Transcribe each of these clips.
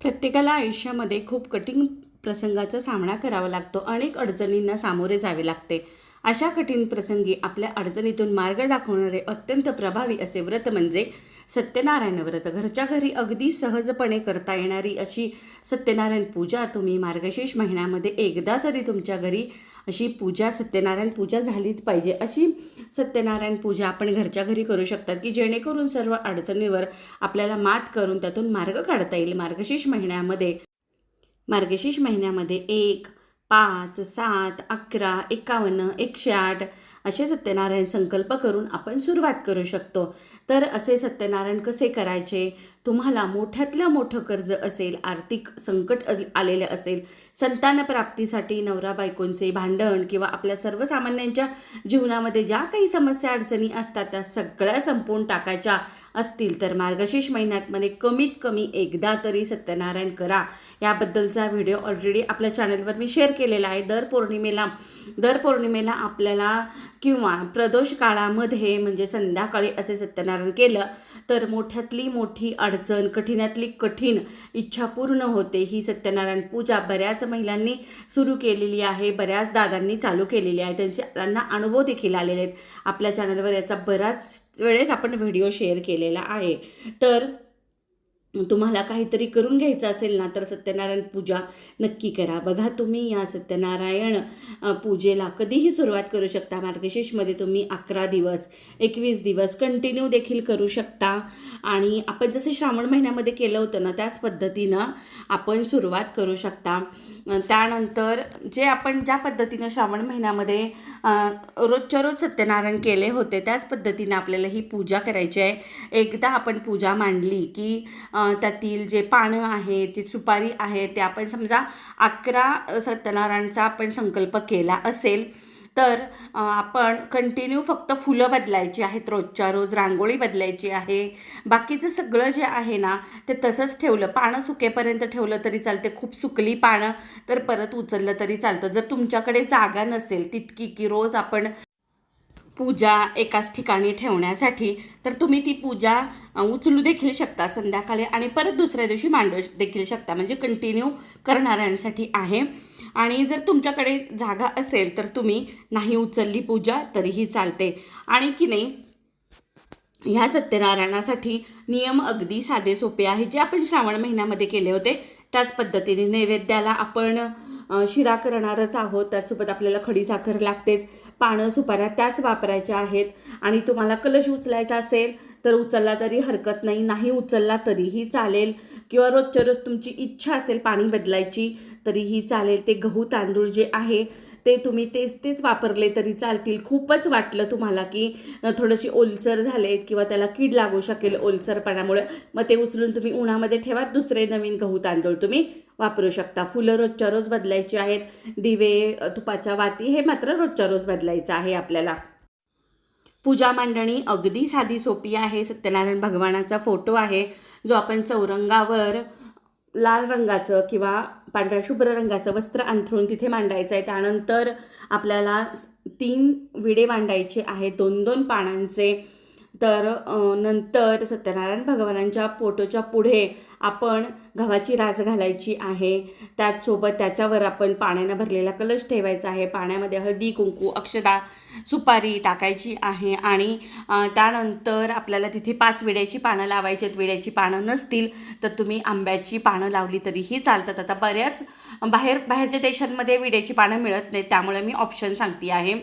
प्रत्येकाला आयुष्यामध्ये खूप कठीण प्रसंगाचा सामना करावा लागतो. अनेक अडचणींना सामोरे जावे लागते. अशा कठीण प्रसंगी आपल्या अडचणीतून मार्ग दाखवणारे अत्यंत प्रभावी असे व्रत म्हणजे सत्यनारायण व्रत. घरच्या घरी अगदी सहजपणे करता येणारी अशी सत्यनारायण पूजा तुम्ही मार्गशीर्ष महिन्यामध्ये एकदा तरी तुमच्या घरी अशी पूजा सत्यनारायण पूजा झालीच पाहिजे. अशी सत्यनारायण पूजा आपण घरच्या घरी करू शकतात की जेणेकरून सर्व अडचणीवर आपल्याला मात करून त्यातून मार्ग काढता येईल. मार्गशीर्ष महिन्यामध्ये मार्गशीर्ष महिन्यामध्ये एक पाच सात अकरा एकावन्न एकशे आठ असे सत्यनारायण संकल्प करून आपण सुरुवात करू शकतो. तर असे सत्यनारायण कसे करायचे? तुम्हाला मोठ्यातलं मोठं कर्ज असेल आर्थिक संकट आलेलं असेल संतान प्राप्तीसाठी नवरा बायकोंचे भांडण किंवा आपल्या सर्वसामान्यांच्या जीवनामध्ये ज्या काही समस्या अडचणी असतात त्या सगळ्या संपवून टाकायच्या असतील तर मार्गशीर्ष महिन्यातमध्ये कमीत कमी एकदा तरी सत्यनारायण करा. याबद्दलचा व्हिडिओ ऑलरेडी आपल्या चॅनलवर मी शेअर केलेला आहे. दर पौर्णिमेला दर पौर्णिमेला आपल्याला किंवा प्रदोष काळामध्ये म्हणजे संध्याकाळी असे सत्यनारायण केलं तर मोठ्यातली मोठी अडचण कठीणातली कठीण इच्छा पूर्ण होते. ही सत्यनारायण पूजा बऱ्याच महिलांनी सुरू केलेली आहे बऱ्याच दादांनी चालू केलेली आहे. त्यांचे त्यांना अनुभव देखील आलेले आहेत. आपल्या चॅनलवर याचा बराच वेळेस आपण व्हिडिओ शेअर केलेला आहे. तर तुम्हाला काहीतरी करून घ्यायचं असेल ना तर सत्यनारायण पूजा नक्की करा. बघा तुम्ही या सत्यनारायण पूजेला कधीही सुरुवात करू शकता. मार्गशीर्षमध्ये तुम्ही अकरा दिवस एकवीस दिवस कंटिन्यू देखील करू शकता. आणि आपण जसं श्रावण महिन्यामध्ये केलं होतं ना त्याच पद्धतीनं आपण सुरुवात करू शकता. त्यानंतर जे आपण ज्या पद्धतीनं श्रावण महिन्यामध्ये रोजच्या रोज सत्यनारायण केले होते त्याच पद्धतीनं आपल्याला ही पूजा करायची आहे. एकदा आपण पूजा मांडली की त्यातील जे पानं आहेत जे सुपारी आहे ते आपण समजा अकरा सत्यनारायणचा आपण संकल्प केला असेल तर आपण कंटिन्यू फक्त फुलं बदलायची आहेत रोजच्या रोज रांगोळी बदलायची आहे. बाकीचं सगळं जे आहे ना ते तसंच ठेवलं. पानं सुकेपर्यंत ठेवलं तरी चालते. खूप सुकली पानं तर परत उचललं तरी चालतं. जर तुमच्याकडे जागा नसेल तितकी की रोज आपण पूजा एकाच ठिकाणी ठेवण्यासाठी तर तुम्ही ती पूजा उचलू देखील शकता संध्याकाळी आणि परत दुसऱ्या दिवशी मांडू देखील शकता. म्हणजे कंटिन्यू करणाऱ्यांसाठी आहे. आणि जर तुमच्याकडे जागा असेल तर तुम्ही नाही उचलली पूजा तरीही चालते. आणि की नाही ह्या सत्यनारायणासाठी नियम अगदी साधे सोपे आहे जे आपण श्रावण महिन्यामध्ये केले होते त्याच पद्धतीने नैवेद्याला आपण शिरा करणारच आहोत. त्याचसोबत आपल्याला खडीसाखर लागतेच. पानं सुपाऱ्या त्याच वापरायच्या आहेत. आणि तुम्हाला कलश उचलायचा असेल तर उचलला तरी हरकत नाही. नाही उचलला तरीही चालेल. किंवा रोजच्या रोज तुमची इच्छा असेल पाणी बदलायची तरीही चालेल. ते गहू तांदूळ जे आहे ते तुम्ही तेच तेच वापरले तरी चालतील. खूपच वाटलं तुम्हाला की थोडंशी थोडीशी ओलसर आहेत किंवा त्याला कीड लागू शकेल ओलसरपणामुळे. मग ते उचलून तुम्ही उन्हामध्ये ठेवा. दुसरे नवीन गहू तांदूळ तुम्ही वापरू शकता. फुलं रोजच्या रोज बदलायची आहेत. दिवे तुपाच्या वाती हे मात्र रोजच्या रोज बदलायचं आहे आपल्याला. पूजा मांडणी अगदी साधी सोपी आहे. सत्यनारायण भगवानाचा फोटो आहे. जो आपण चौरंगावर लाल रंगाचं किंवा पांढऱ्या शुभ्र रंगाचं वस्त्र अंथरून तिथे मांडायचं आहे. त्यानंतर आपल्याला तीन विडे मांडायचे आहेत. दोन दोन पानांचे. तर नंतर सत्यनारायण भगवानांच्या फोटोच्या पुढे आपण गव्हाची रास घालायची आहे. त्याचसोबत त्याच्यावर आपण पाण्यानं भरलेला कलश ठेवायचा आहे. पाण्यामध्ये हळदी कुंकू अक्षदा सुपारी टाकायची आहे आणि त्यानंतर आपल्याला तिथे पाच विड्याची पानं लावायची आहेत. विड्याची पानं नसतील तर तुम्ही आंब्याची पानं लावली तरीही चालतात. आता बऱ्याच बाहेर बाहेरच्या देशांमध्ये विड्याची पानं मिळत नाहीत. त्यामुळे मी ऑप्शन सांगते आहे.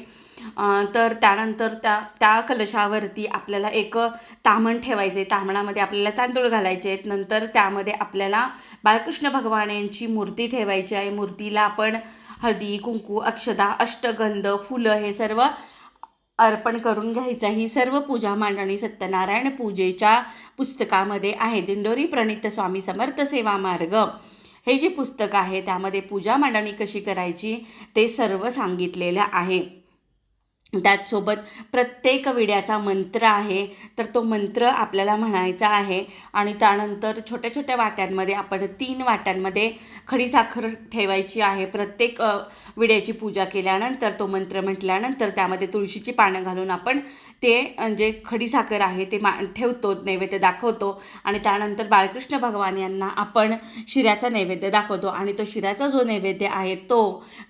तर त्यानंतर त्या त्या कलशावरती आपल्याला एक तामण ठेवायचे. आहे तामणामध्ये आपल्याला तांदूळ घालायचे. आहेत नंतर त्यामध्ये आपल्याला बाळकृष्ण भगवान यांची मूर्ती ठेवायची आहे. मूर्तीला आपण हळदी कुंकू अक्षदा अष्टगंध फुलं हे सर्व अर्पण करून घ्यायचं ही सर्व पूजा मांडणी सत्यनारायण पूजेच्या पुस्तकामध्ये आहे. दिंडोरी प्रणित स्वामी समर्थ सेवा मार्ग. हे जे पुस्तक आहे त्यामध्ये पूजा मांडणी कशी करायची ते सर्व सांगितलेलं आहे. त्याचसोबत प्रत्येक विड्याचा मंत्र आहे तर तो मंत्र आपल्याला म्हणायचा आहे. आणि त्यानंतर छोट्या छोट्या वाट्यांमध्ये आपण तीन वाट्यांमध्ये खडीसाखर ठेवायची आहे. प्रत्येक विड्याची पूजा केल्यानंतर तो मंत्र म्हटल्यानंतर त्यामध्ये तुळशीची पानं घालून आपण ते म्हणजे जे खडीसाखर आहे ते मा ठेवतो नैवेद्य दाखवतो. आणि त्यानंतर बाळकृष्ण भगवान यांना आपण शिऱ्याचा नैवेद्य दाखवतो. आणि तो शिऱ्याचा जो नैवेद्य आहे तो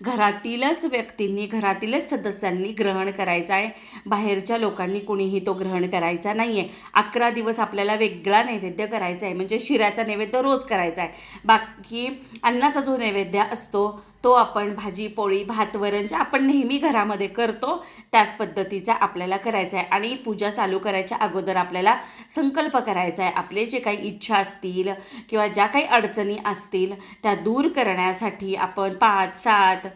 घरातीलच व्यक्तींनी घरातीलच सदस्यांनी ग्रहण करायचा आहे. बाहेरच्या लोकांनी कुणीही तो ग्रहण करायचा नाही आहे अकरा दिवस आपल्याला वेगळा नैवेद्य करायचा आहे. म्हणजे शिऱ्याचा नैवेद्य रोज करायचा आहे. बाकी अन्नाचा जो नैवेद्य असतो तो आपण भाजी पोळी भात वरण जे आपण नेहमी घरामध्ये करतो त्याच पद्धतीचा आपल्याला करायचा आहे. आणि पूजा चालू करायच्या अगोदर आपल्याला संकल्प करायचा आहे. आपले जे काही इच्छा असतील किंवा ज्या काही अडचणी असतील त्या दूर करण्यासाठी आपण पाच सात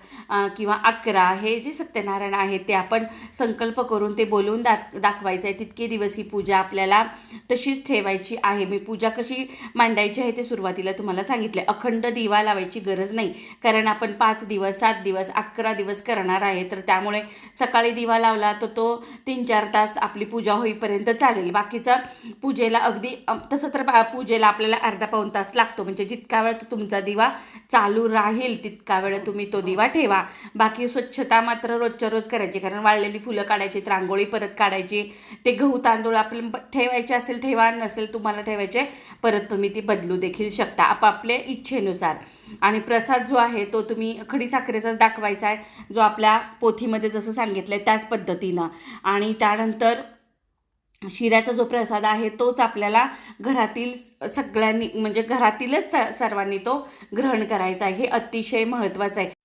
किंवा अकरा हे जे सत्यनारायण आहेत ते आपण संकल्प करून ते बोलून दा दाखवायचं आहे. तितके दिवस ही पूजा आपल्याला तशीच ठेवायची आहे. मी पूजा कशी मांडायची आहे ते सुरुवातीला तुम्हाला सांगितले अखंड दिवा लावायची गरज नाही. कारण आपण पाच दिवस सात दिवस अकरा दिवस करणार आहे. तर त्यामुळे सकाळी दिवा लावला तर तो तीन चार तास आपली पूजा होईपर्यंत चालेल. बाकीचा पूजेला अगदी तसं तर बा- पूजेला आपल्याला अर्धा पाऊण तास लागतो. म्हणजे जितका वेळ तो तुमचा दिवा चालू राहील तितका वेळ तुम्ही तो दिवा ठेवा. बाकी स्वच्छता मात्र रोजच्या रोज करायची. कारण वाळलेली फुलं काढायची रांगोळी परत काढायची ते गहू तांदूळ आपले ठेवायचे असेल ठेवा नसेल तुम्हाला ठेवायचे परत तुम्ही ती बदलू देखील शकता. आपापल्या इच्छेनुसार. आणि प्रसाद जो आहे तो तुम्ही खडीसाखरेचाच दाखवायचा आहे जो आपल्या पोथीमध्ये जसं सांगितलं आहे त्याच पद्धतीनं. आणि त्यानंतर शिऱ्याचा जो प्रसाद आहे तोच आपल्याला घरातील सगळ्यांनी म्हणजे घरातीलच स- सर्वांनी तो ग्रहण करायचा आहे. हे अतिशय महत्त्वाचं आहे.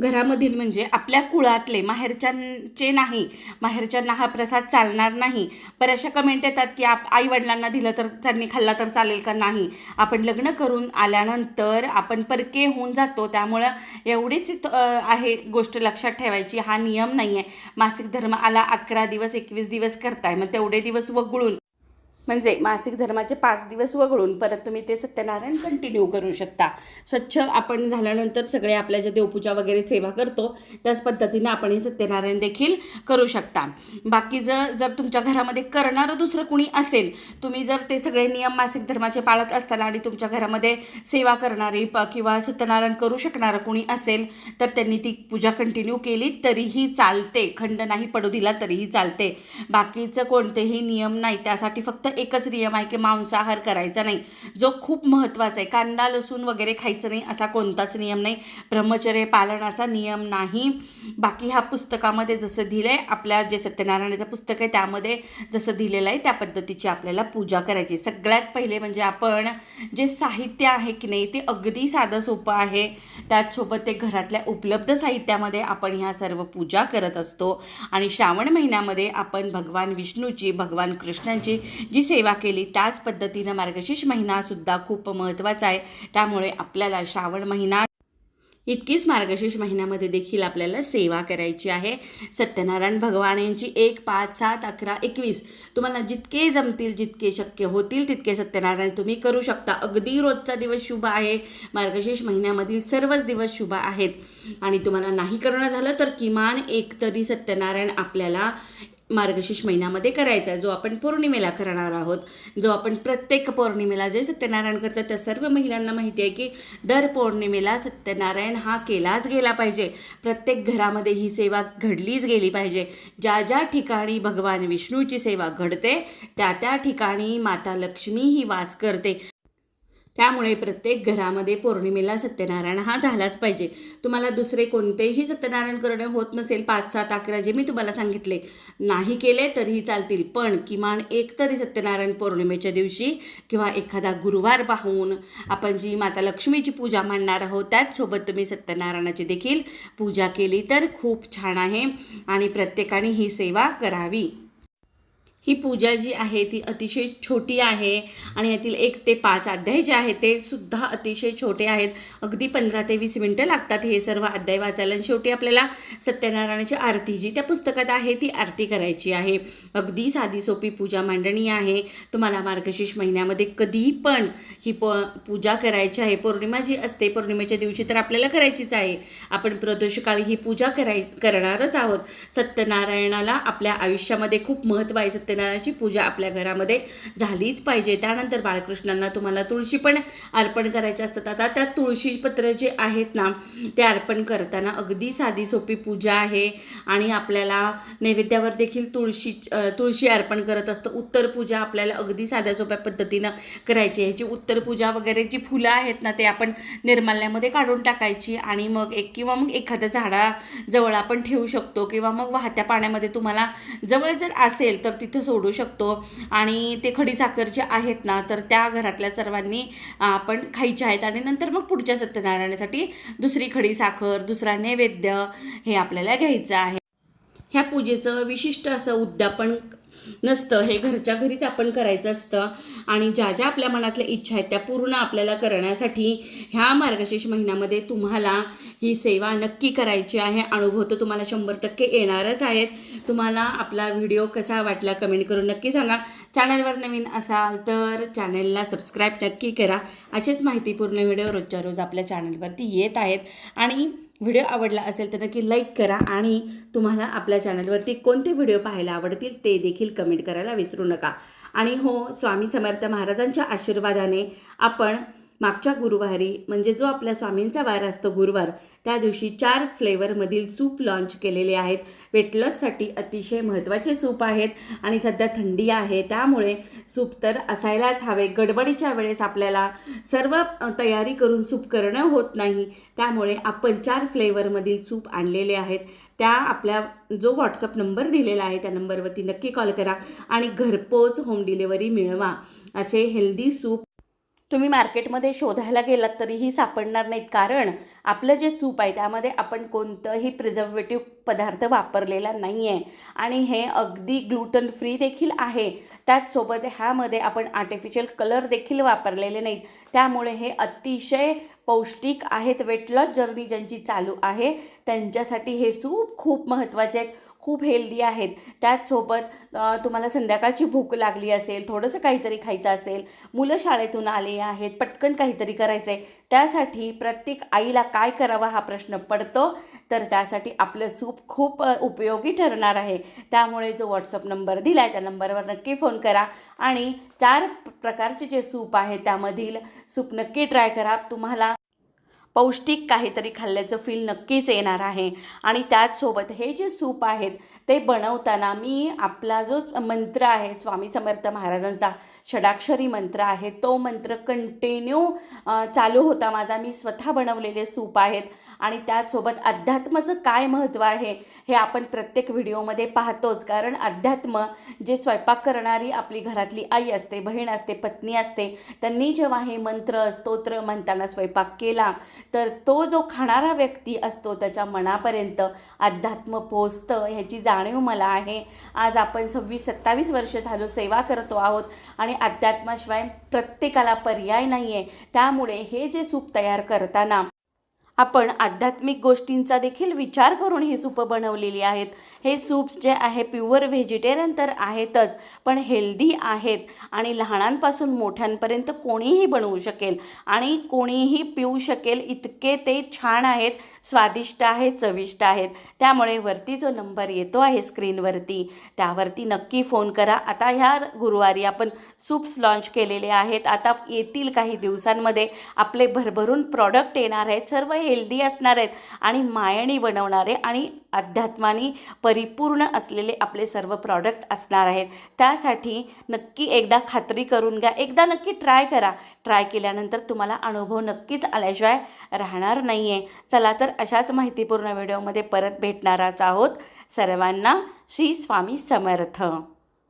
घरामधील म्हणजे आपल्या कुळातले माहेरच्यांचे नाही माहेरच्यांना हा प्रसाद चालणार नाही. बऱ्याचशा कमेंट येतात की आप आई वडिलांना दिलं तर त्यांनी खाल्ला तर चालेल का नाही? आपण लग्न करून आल्यानंतर आपण परके होऊन जातो. त्यामुळं एवढीच आहे गोष्ट लक्षात ठेवायची. हा नियम नाही आहे मासिक धर्म आला अकरा दिवस एकवीस दिवस करताय. मग तेवढे दिवस वगळून म्हणजे मासिक धर्माचे पाच दिवस वगळून परत तुम्ही ते सत्यनारायण कंटिन्यू करू शकता. स्वच्छ आपण झाल्यानंतर सगळे आपल्या ज्या देवपूजा वगैरे सेवा करतो त्याच पद्धतीने आपण हे सत्यनारायण देखील करू शकता. बाकी जर जर तुमच्या घरामध्ये करणारं दुसरं कुणी असेल तुम्ही जर ते सगळे नियम मासिक धर्माचे पाळत असताना आणि तुमच्या घरामध्ये सेवा करणारी प किंवा सत्यनारायण करू शकणारं कुणी असेल तर त्यांनी ती पूजा कंटिन्यू केली तरीही चालते. खंड नाही पडू दिला तरीही चालते. बाकीचं कोणतेही नियम नाही त्यासाठी फक्त एकच नियम आहे की मांसाहार करायचा नाही. जो खूप महत्त्वाचा आहे. कांदा लसूण वगैरे खायचं नाही असा कोणताच नियम नाही. ब्रह्मचर्य पालनाचा नियम नाही. बाकी ह्या पुस्तकामध्ये जसं दिलं आहे आपल्या जे सत्यनारायणाचं पुस्तक आहे त्यामध्ये जसं दिलेलं आहे त्या पद्धतीची आपल्याला पूजा करायची. सगळ्यात पहिले म्हणजे आपण जे साहित्य आहे की नाही ते अगदी साधं सोपं आहे. त्याचसोबत ते घरातल्या उपलब्ध साहित्यामध्ये आपण ह्या सर्व पूजा करत असतो. आणि श्रावण महिन्यामध्ये आपण भगवान विष्णूची भगवान कृष्णांची जी सेवा केली त्याच पद्धतीनं मार्गशीर्ष महिनासुद्धा खूप महत्त्वाचा आहे. त्यामुळे आपल्याला श्रावण महिना इतकीच मार्गशीर्ष महिन्यामध्ये देखील आपल्याला सेवा करायची आहे. सत्यनारायण भगवान यांची एक पाच सात अकरा एकवीस तुम्हाला जितके जमतील जितके शक्य होतील तितके सत्यनारायण तुम्ही करू शकता. अगदी रोजचा दिवस शुभ आहे. मार्गशीर्ष महिन्यामधील सर्वच दिवस शुभ आहेत. आणि तुम्हाला नाही करणं झालं तर किमान एक तरी सत्यनारायण आपल्याला मार्गशीर्ष महिन्यामध्ये करायचा आहे. जो आपण पौर्णिमेला करणार आहोत जो आपण प्रत्येक पौर्णिमेला जे सत्यनारायण करतात त्या सर्व महिलांना माहिती आहे की दर पौर्णिमेला सत्यनारायण हा केलाच गेला पाहिजे. प्रत्येक घरामध्ये ही सेवा घडलीच गेली पाहिजे. ज्या ज्या ठिकाणी भगवान विष्णूची सेवा घडते त्या त्या ठिकाणी माता लक्ष्मी ही वास करते. त्यामुळे प्रत्येक घरामध्ये पौर्णिमेला सत्यनारायण हा झालाच पाहिजे. तुम्हाला दुसरे कोणतेही सत्यनारायण करणे होत नसेल पाच सात अकरा जे मी तुम्हाला सांगितले नाही केले तरीही चालतील. पण किमान एक तरी सत्यनारायण पौर्णिमेच्या दिवशी किंवा एखादा गुरुवार पाहून आपण जी माता लक्ष्मीची पूजा मांडणार आहोत त्याचसोबत तुम्ही सत्यनारायणाची देखील पूजा केली तर खूप छान आहे आणि प्रत्येकाने ही सेवा करावी. ही पूजा जी आहे ती अतिशय छोटी आहे आणि यातील एक ते पाच अध्याय जे आहेत ते सुद्धा अतिशय छोटे आहेत. अगदी पंधरा ते वीस मिनटं लागतात हे सर्व अध्याय वाचायला. आणि शेवटी आपल्याला सत्यनारायणाची आरती जी त्या पुस्तकात आहे ती आरती करायची आहे. अगदी साधी सोपी पूजा मांडणी आहे. तुम्हाला मार्गशीर्ष महिन्यामध्ये कधीही पण ही प पूजा करायची आहे. पौर्णिमा जी असते पौर्णिमेच्या दिवशी तर आपल्याला करायचीच आहे. आपण प्रदोषकाळी ही पूजा कराय करणारच आहोत. सत्यनारायणाला आपल्या आयुष्यामध्ये खूप महत्त्व आहे. सत्यनारायणाची पूजा आपल्या घरामध्ये झालीच पाहिजे. त्यानंतर बाळकृष्णांना तुम्हाला तुळशी पण अर्पण करायचे असतात. आता त्या तुळशीपत्र जे आहेत ना ते अर्पण करताना अगदी साधी सोपी पूजा आहे. आणि आपल्याला नैवेद्यावर देखील तुळशी तुळशी अर्पण करत असतं. उत्तर पूजा आपल्याला अगदी साध्या सोप्या पद्धतीनं करायची. ह्याची उत्तर पूजा वगैरे जी फुलं आहेत ना ते आपण निर्माल्यामध्ये काढून टाकायची. आणि मग एक किंवा मग एखाद्या झाडाजवळ आपण ठेवू शकतो. किंवा मग वाहत्या पाण्यामध्ये तुम्हाला जवळ जर असेल तर तिथं सोडू शकतो. आणि ते खडीसाखर जे आहेत ना तर त्या घरातल्या सर्वांनी आपण खायचे आहेत. आणि नंतर मग पुढच्या सत्यनारायणासाठी दुसरी खडीसाखर दुसरा नैवेद्य हे आपल्याला घ्यायचं आहे. ह्या पूजेचं विशिष्ट असं उद्यापन नसतं. हे घरच्या घरीच आपण करायचं असतं. आणि ज्या ज्या आपल्या मनातल्या इच्छा आहेत त्या पूर्ण आपल्याला करण्यासाठी ह्या मार्गशीर्ष महिन्यामध्ये तुम्हाला ही सेवा नक्की करायची आहे. अनुभव तर तुम्हाला शंभर टक्के येणारच आहेत. तुम्हाला आपला व्हिडिओ कसा वाटला कमेंट करून नक्की सांगा. चॅनलवर नवीन असाल तर चॅनलला सबस्क्राईब नक्की करा. असेच माहितीपूर्ण व्हिडिओ रोजच्या रोज आपल्या चॅनलवरती येत आहेत. आणि व्हिडिओ आवडला असेल तर नक्की लाईक करा आणि तुम्हाला आपल्या चॅनलवरती कोणते व्हिडिओ पाहायला आवडतील ते देखील कमेंट करायला विसरू नका. आणि हो स्वामी समर्थ महाराजांच्या आशीर्वादाने आपण मागच्या गुरुवारी म्हणजे जो आपल्या स्वामींचा वार असतो गुरुवार त्या दिवशी चार फ्लेवरमधील सूप लॉन्च केलेले आहेत. वेटलॉससाठी अतिशय महत्त्वाचे सूप आहेत आणि सध्या थंडी आहे. त्यामुळे सूप तर असायलाच हवे. गडबडीच्या वेळेस आपल्याला सर्व तयारी करून सूप करणं होत नाही. त्यामुळे आपण चार फ्लेवरमधील सूप आणलेले आहेत. त्या आपल्या जो व्हॉट्सअप नंबर दिलेला आहे त्या नंबरवरती नक्की कॉल करा आणि घरपोच होम डिलेवरी मिळवा. असे हेल्दी सूप तुम्ही मार्केटमध्ये शोधायला गेलात तरीही सापडणार नाहीत. कारण आपलं जे सूप आहे त्यामध्ये आपण कोणतंही प्रिझर्वेटिव्ह पदार्थ वापरलेला नाही आहे आणि हे अगदी ग्लुटन फ्री देखील आहे. त्याचसोबत ह्यामध्ये आपण आर्टिफिशियल कलर देखील वापरलेले नाहीत. त्यामुळे हे अतिशय पौष्टिक आहेत वेट लॉस जर्नी ज्यांची चालू आहे त्यांच्यासाठी हे सूप खूप महत्त्वाचे आहेत. खूप हेल्दी आहेत. त्याचसोबत तुम्हाला संध्याकाळची भूक लागली असेल थोडंसं काहीतरी खायचं असेल मुलं शाळेतून आले आहेत पटकन काहीतरी करायचं आहे त्यासाठी प्रत्येक आईला काय करावा हा प्रश्न पडतो. तर त्यासाठी आपलं सूप खूप उपयोगी ठरणार आहे. त्यामुळे जो व्हॉट्सअप नंबर दिला आहे त्या नंबरवर नक्की फोन करा. आणि चार प्रकारचे जे सूप आहे त्यामधील सूप नक्की ट्राय करा. तुम्हाला पौष्टिक काहीतरी खाल्ल्याचं फील नक्कीच येणार आहे. आणि त्याचसोबत हे जे सूप आहेत ते बनवताना मी आपला जो मंत्र आहे स्वामी समर्थ महाराजांचा षडाक्षरी मंत्र आहे तो मंत्र कंटिन्यू चालू होता माझा. मी स्वतः बनवलेले सूप आहेत. आणि त्याचसोबत अध्यात्माचं काय महत्त्व आहे हे आपण प्रत्येक व्हिडिओमध्ये पाहतोच. कारण अध्यात्म जे स्वयंपाक करणारी आपली घरातली आई असते बहीण असते पत्नी असते त्यांनी जेव्हा हे मंत्र स्तोत्र म्हणताना स्वयंपाक केला तर तो जो खाणारा व्यक्ती असतो त्याच्या मनापर्यंत अध्यात्म पोचतं ह्याची जाणीव मला आहे. आज आपण सव्वीस सत्तावीस वर्ष झालो सेवा करतो आहोत आणि अध्यात्माशिवाय प्रत्येकाला पर्याय नाही आहे त्यामुळे हे जे सूप तयार करताना आपण आध्यात्मिक गोष्टींचा देखील विचार करून ही सूपं बनवलेली आहेत. हे सूप्स जे आहे प्युअर व्हेजिटेरियन तर आहेतच पण हेल्दी आहेत आणि लहानांपासून मोठ्यांपर्यंत कोणीही बनवू शकेल आणि कोणीही पिऊ शकेल इतके ते छान आहेत स्वादिष्ट आहेत चविष्ट आहेत. त्यामुळे वरती जो नंबर येतो आहे स्क्रीनवरती त्यावरती नक्की फोन करा. आता ह्या गुरुवारी आपण सूप्स लॉन्च केलेले आहेत. आता येतील काही दिवसांमध्ये. आपले भरभरून प्रॉडक्ट येणार आहेत. सर्व हेल्दी असणार आहेत आणि मायणी बनवणारे आणि अध्यात्माने परिपूर्ण असलेले आपले सर्व प्रॉडक्ट असणार आहेत. त्यासाठी नक्की एकदा खात्री करून घ्या. एकदा नक्की ट्राय करा. ट्राय केल्यानंतर तुम्हाला अनुभव नक्कीच आल्याशिवाय राहणार नाही आहे चला तर अशाच माहितीपूर्ण व्हिडिओमध्ये परत भेटणारच आहोत. सर्वांना श्री स्वामी समर्थ.